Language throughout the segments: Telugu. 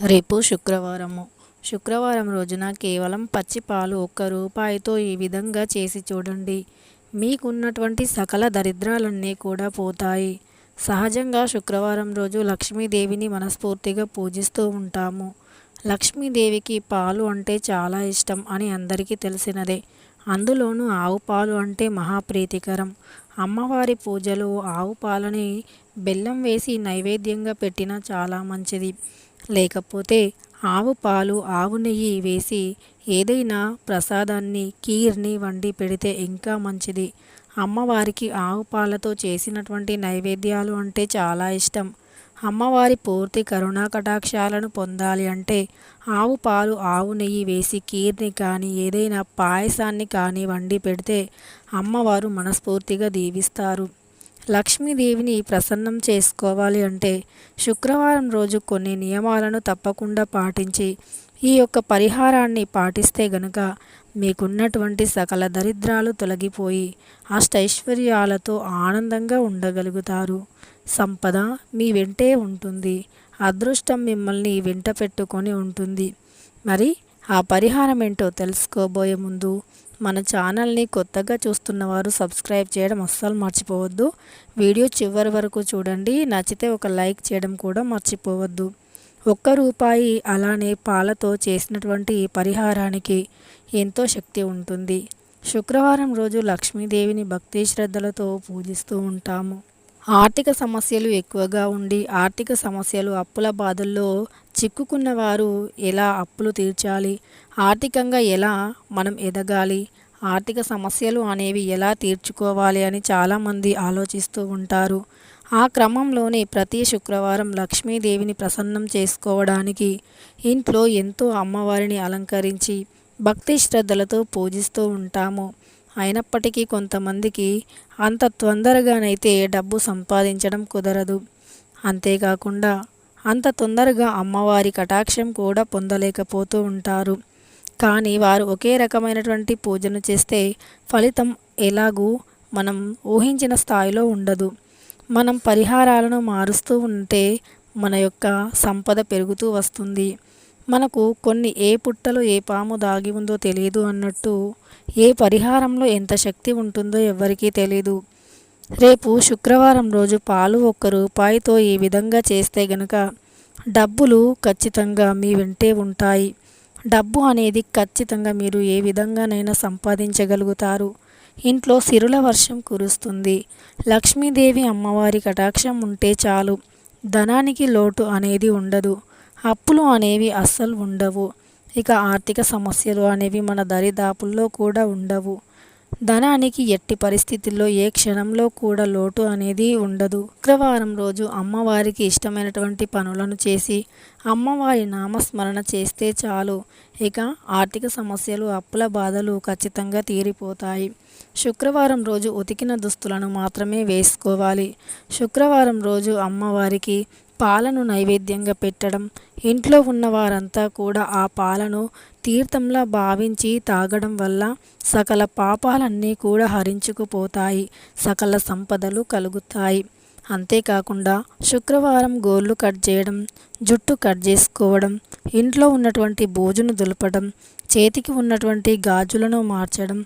రేపు శుక్రవారము. శుక్రవారం రోజున కేవలం పచ్చి పాలు ఒక్క రూపాయితో ఈ విధంగా చేసి చూడండి. మీకున్నటువంటి సకల దరిద్రాలన్నీ కూడా పోతాయి. సహజంగా శుక్రవారం రోజు లక్ష్మీదేవిని మనస్ఫూర్తిగా పూజిస్తూ ఉంటాము. లక్ష్మీదేవికి పాలు అంటే చాలా ఇష్టం అని అందరికీ తెలిసినదే. అందులోనూ ఆవు పాలు అంటే మహాప్రీతికరం. అమ్మవారి పూజలో ఆవు పాలని బెల్లం వేసి నైవేద్యంగా పెట్టినా చాలా మంచిది. లేకపోతే ఆవు పాలు ఆవు నెయ్యి వేసి ఏదైనా ప్రసాదాన్ని కీర్ని వండి పెడితే ఇంకా మంచిది. అమ్మవారికి ఆవు పాలతో చేసినటువంటి నైవేద్యాలు అంటే చాలా ఇష్టం. అమ్మవారి పూర్తి కరుణా కటాక్షాలను పొందాలి అంటే ఆవు పాలు ఆవు నెయ్యి వేసి కీర్ని కానీ ఏదైనా పాయసాన్ని కానీ వండి పెడితే అమ్మవారు మనస్ఫూర్తిగా దీవిస్తారు. లక్ష్మీదేవిని ప్రసన్నం చేసుకోవాలి అంటే శుక్రవారం రోజు కొన్ని నియమాలను తప్పకుండా పాటించి ఈ యొక్క పరిహారాన్ని పాటిస్తే గనుక మీకున్నటువంటి సకల దరిద్రాలు తొలగిపోయి అష్టైశ్వర్యాలతో ఆనందంగా ఉండగలుగుతారు. సంపద మీ వెంటే ఉంటుంది. అదృష్టం మిమ్మల్ని వెంట పెట్టుకొని ఉంటుంది. మరి ఆ పరిహారం ఏంటో తెలుసుకోబోయే ముందు మన ఛానల్ని కొత్తగా చూస్తున్నవారు సబ్స్క్రైబ్ చేయడం అస్సలు మర్చిపోవద్దు. వీడియో చివరి వరకు చూడండి. నచ్చితే ఒక లైక్ చేయడం కూడా మర్చిపోవద్దు. ఒక్క రూపాయి అలానే పాలతో చేసినటువంటి పరిహారానికి ఎంతో శక్తి ఉంటుంది. శుక్రవారం రోజు లక్ష్మీదేవిని భక్తి శ్రద్ధలతో పూజిస్తూ ఉంటాము. ఆర్థిక సమస్యలు ఎక్కువగా ఉండి ఆర్థిక సమస్యలు అప్పుల బాధల్లో చిక్కుకున్న వారు ఎలా అప్పులు తీర్చాలి? ఆర్థికంగా ఎలా మనం ఎదగాలి? ఆర్థిక సమస్యలు అనేవి ఎలా తీర్చుకోవాలి అని చాలామంది ఆలోచిస్తూ ఉంటారు. ఆ క్రమంలోనే ప్రతి శుక్రవారం లక్ష్మీదేవిని ప్రసన్నం చేసుకోవడానికి ఇంట్లో ఎంతో అమ్మవారిని అలంకరించి భక్తి శ్రద్ధలతో పూజిస్తూ ఉంటాము. అయినప్పటికీ కొంతమందికి అంత తొందరగానైతే డబ్బు సంపాదించడం కుదరదు. అంతేకాకుండా అంత తొందరగా అమ్మవారి కటాక్షం కూడా పొందలేకపోతూ ఉంటారు. కానీ వారు ఒకే రకమైనటువంటి పూజను చేస్తే ఫలితం ఎలాగూ మనం ఊహించిన స్థాయిలో ఉండదు. మనం పరిహారాలను మారుస్తూ ఉంటే మన యొక్క సంపద పెరుగుతూ వస్తుంది. మనకు కొన్ని ఏ పుట్టలో ఏ పాము దాగి ఉందో తెలియదు అన్నట్టు ఏ పరిహారంలో ఎంత శక్తి ఉంటుందో ఎవ్వరికీ తెలియదు రేపు శుక్రవారం రోజు పాలు ఒక్క రూపాయితో ఈ విధంగా చేస్తే గనక డబ్బులు ఖచ్చితంగా మీ వెంటే ఉంటాయి. డబ్బు అనేది ఖచ్చితంగా మీరు ఏ విధంగానైనా సంపాదించగలుగుతారు. ఇంట్లో సిరుల వర్షం కురుస్తుంది. లక్ష్మీదేవి అమ్మవారి కటాక్షం ఉంటే చాలు. ధనానికి లోటు అనేది ఉండదు. అప్పులు అనేవి అస్సలు ఉండవు. ఇక ఆర్థిక సమస్యలు అనేవి మన దరిదాపుల్లో కూడా ఉండవు. ధనానికి ఎట్టి పరిస్థితుల్లో ఏ క్షణంలో కూడా లోటు అనేది ఉండదు. శుక్రవారం రోజు అమ్మవారికి ఇష్టమైనటువంటి పనులను చేసి అమ్మవారి నామస్మరణ చేస్తే చాలు. ఇక ఆర్థిక సమస్యలు అప్పుల బాధలు ఖచ్చితంగా తీరిపోతాయి. శుక్రవారం రోజు ఉతికిన దుస్తులను మాత్రమే వేసుకోవాలి. శుక్రవారం రోజు అమ్మవారికి పాలను నైవేద్యంగా పెట్టడం. ఇంట్లో ఉన్న వారంతా కూడా ఆ పాలను తీర్థంలా భావించి తాగడం వల్ల సకల పాపాలన్నీ కూడా హరించుకుపోతాయి. సకల సంపదలు కలుగుతాయి. అంతేకాకుండా శుక్రవారం గోళ్ళు కట్ చేయడం జుట్టు కట్ చేసుకోవడం ఇంట్లో ఉన్నటువంటి బోజును దులపడం చేతికి ఉన్నటువంటి గాజులను మార్చడం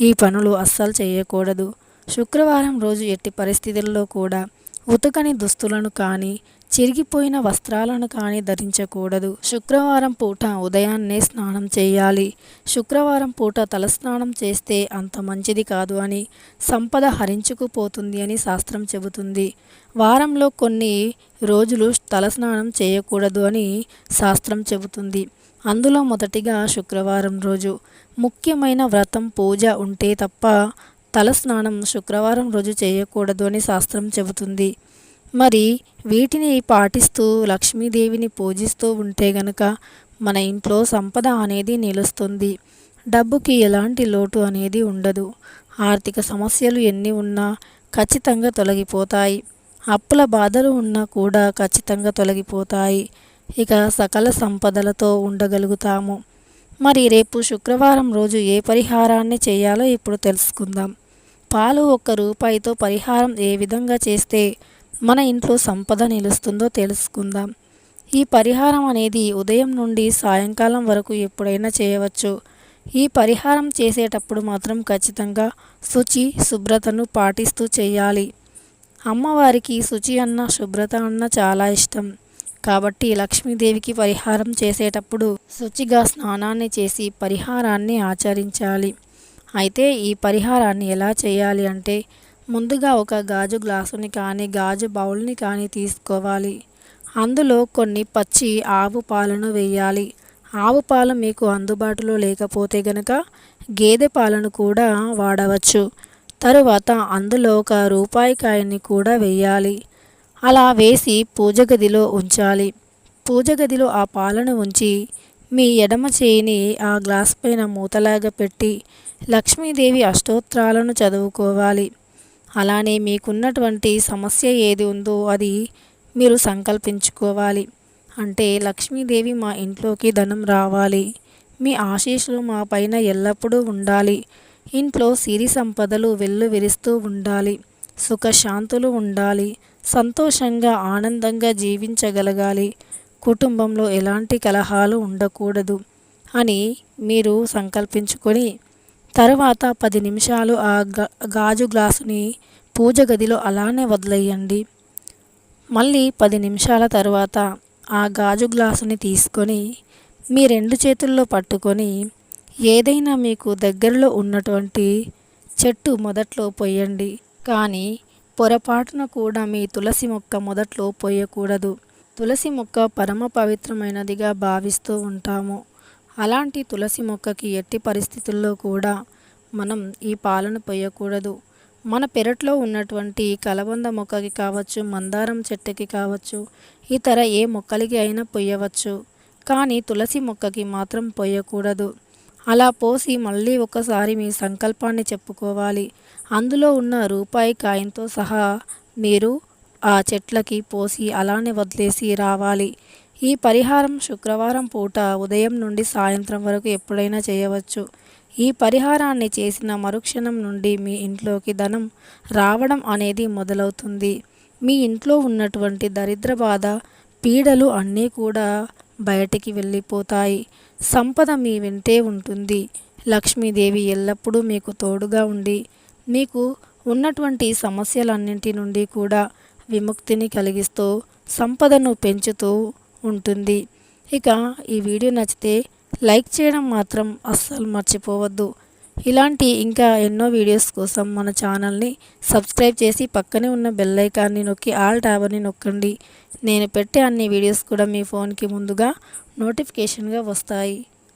ఈ పనులు అస్సలు చేయకూడదు. శుక్రవారం రోజు ఎట్టి పరిస్థితుల్లో కూడా ఉతకని దుస్తులను కానీ చిరిగిపోయిన వస్త్రాలను కానీ ధరించకూడదు. శుక్రవారం పూట ఉదయాన్నే స్నానం చేయాలి. శుక్రవారం పూట తలస్నానం చేస్తే అంత మంచిది కాదు అని సంపద హరించుకుపోతుంది అని శాస్త్రం చెబుతుంది. వారంలో కొన్ని రోజులు తలస్నానం చేయకూడదు అని శాస్త్రం చెబుతుంది. అందులో మొదటిగా శుక్రవారం రోజు. ముఖ్యమైన వ్రతం పూజ ఉంటే తప్ప తలస్నానం శుక్రవారం రోజు చేయకూడదు అని శాస్త్రం చెబుతుంది. మరి వీటిని పాటిస్తూ లక్ష్మీదేవిని పూజిస్తూ ఉంటే గనక మన ఇంట్లో సంపద అనేది నిలుస్తుంది. డబ్బుకి ఎలాంటి లోటు అనేది ఉండదు. ఆర్థిక సమస్యలు ఎన్ని ఉన్నా ఖచ్చితంగా తొలగిపోతాయి. అప్పుల బాధలు ఉన్నా కూడా ఖచ్చితంగా తొలగిపోతాయి. ఇక సకల సంపదలతో ఉండగలుగుతాము. మరి రేపు శుక్రవారం రోజు ఏ పరిహారాన్ని చేయాలో ఇప్పుడు తెలుసుకుందాం. పాలు ఒక్క రూపాయితో పరిహారం ఏ విధంగా చేస్తే మన ఇంట్లో సంపద నిలుస్తుందో తెలుసుకుందాం. ఈ పరిహారం అనేది ఉదయం నుండి సాయంకాలం వరకు ఎప్పుడైనా చేయవచ్చు. ఈ పరిహారం చేసేటప్పుడు మాత్రం ఖచ్చితంగా శుచి శుభ్రతను పాటిస్తూ చేయాలి. అమ్మవారికి శుచి అన్న శుభ్రత అన్న చాలా ఇష్టం. కాబట్టి లక్ష్మీదేవికి పరిహారం చేసేటప్పుడు శుచిగా స్నానాన్ని చేసి పరిహారాన్ని ఆచరించాలి. అయితే ఈ పరిహారాన్ని ఎలా చేయాలి అంటే ముందుగా ఒక గాజు గ్లాసుని కానీ గాజు బౌల్ని కానీ తీసుకోవాలి. అందులో కొన్ని పచ్చి ఆవు పాలను వేయాలి. ఆవు పాలు మీకు అందుబాటులో లేకపోతే గనక గేదె పాలను కూడా వాడవచ్చు. తరువాత అందులో ఒక రూపాయి కాయని కూడా వేయాలి. అలా వేసి పూజ గదిలో ఉంచాలి. పూజ గదిలో ఆ పాలను ఉంచి మీ ఎడమ చేయిని ఆ గ్లాస్ పైన మూతలాగా పెట్టి లక్ష్మీదేవి అష్టోత్రాలను చదువుకోవాలి. అలానే మీకున్నటువంటి సమస్య ఏది ఉందో అది మీరు సంకల్పించుకోవాలి. అంటే లక్ష్మీదేవి మా ఇంట్లోకి ధనం రావాలి. మీ ఆశీస్సులు మా పైన ఎల్లప్పుడూ ఉండాలి. ఇంట్లో సిరి సంపదలు వెల్లువిరుస్తూ ఉండాలి. సుఖశాంతులు ఉండాలి. సంతోషంగా ఆనందంగా జీవించగలగాలి. కుటుంబంలో ఎలాంటి కలహాలు ఉండకూడదు అని మీరు సంకల్పించుకొని తర్వాత పది నిమిషాలు ఆ గాజు గ్లాసుని పూజ గదిలో అలానే వదిలేయండి. మళ్ళీ పది నిమిషాల తర్వాత ఆ గాజు గ్లాసుని తీసుకొని మీ రెండు చేతుల్లో పట్టుకొని ఏదైనా మీకు దగ్గరలో ఉన్నటువంటి చెట్టు మొదట్లో పోయండి. కానీ పొరపాటున కూడా మీ తులసి మొక్క మొదట్లో పోయకూడదు. తులసి మొక్క పరమ పవిత్రమైనదిగా భావిస్తూ ఉంటాము. అలాంటి తులసి మొక్కకి ఎట్టి పరిస్థితుల్లో కూడా మనం ఈ పాలను పోయకూడదు. మన పెరట్లో ఉన్నటువంటి కలబంద మొక్కకి కావచ్చు మందారం చెట్టుకి కావచ్చు ఇతర ఏ మొక్కలకి అయినా పొయ్యవచ్చు కానీ తులసి మొక్కకి మాత్రం పొయ్యకూడదు అలా పోసి మళ్ళీ ఒకసారి మీ సంకల్పాన్ని చెప్పుకోవాలి. అందులో ఉన్న రూపాయి కాయంతో సహా మీరు ఆ చెట్లకి పోసి అలానే వదిలేసి రావాలి. ఈ పరిహారం శుక్రవారం పూట ఉదయం నుండి సాయంత్రం వరకు ఎప్పుడైనా చేయవచ్చు. ఈ పరిహారాన్ని చేసిన మరుక్షణం నుండి మీ ఇంట్లోకి ధనం రావడం అనేది మొదలవుతుంది. మీ ఇంట్లో ఉన్నటువంటి దరిద్ర బాధ పీడలు అన్నీ కూడా బయటికి వెళ్ళిపోతాయి. సంపద మీ వెంటే ఉంటుంది. లక్ష్మీదేవి ఎల్లప్పుడూ మీకు తోడుగా ఉండి మీకు ఉన్నటువంటి సమస్యలన్నింటి నుండి కూడా విముక్తిని కలిగిస్తూ సంపదను పెంచుతూ ఉంటుంది. ఇక ఈ వీడియో నచ్చితే లైక్ చేయడం మాత్రం అస్సలు మర్చిపోవద్దు. ఇలాంటి ఇంకా ఎన్నో వీడియోస్ కోసం మన ఛానల్ని సబ్స్క్రైబ్ చేసి పక్కనే ఉన్న బెల్ ఐకాన్ని నొక్కి ఆల్ ట్యాబర్ని నొక్కండి. నేను పెట్టే అన్ని వీడియోస్ కూడా మీ ఫోన్కి ముందుగా నోటిఫికేషన్గా వస్తాయి.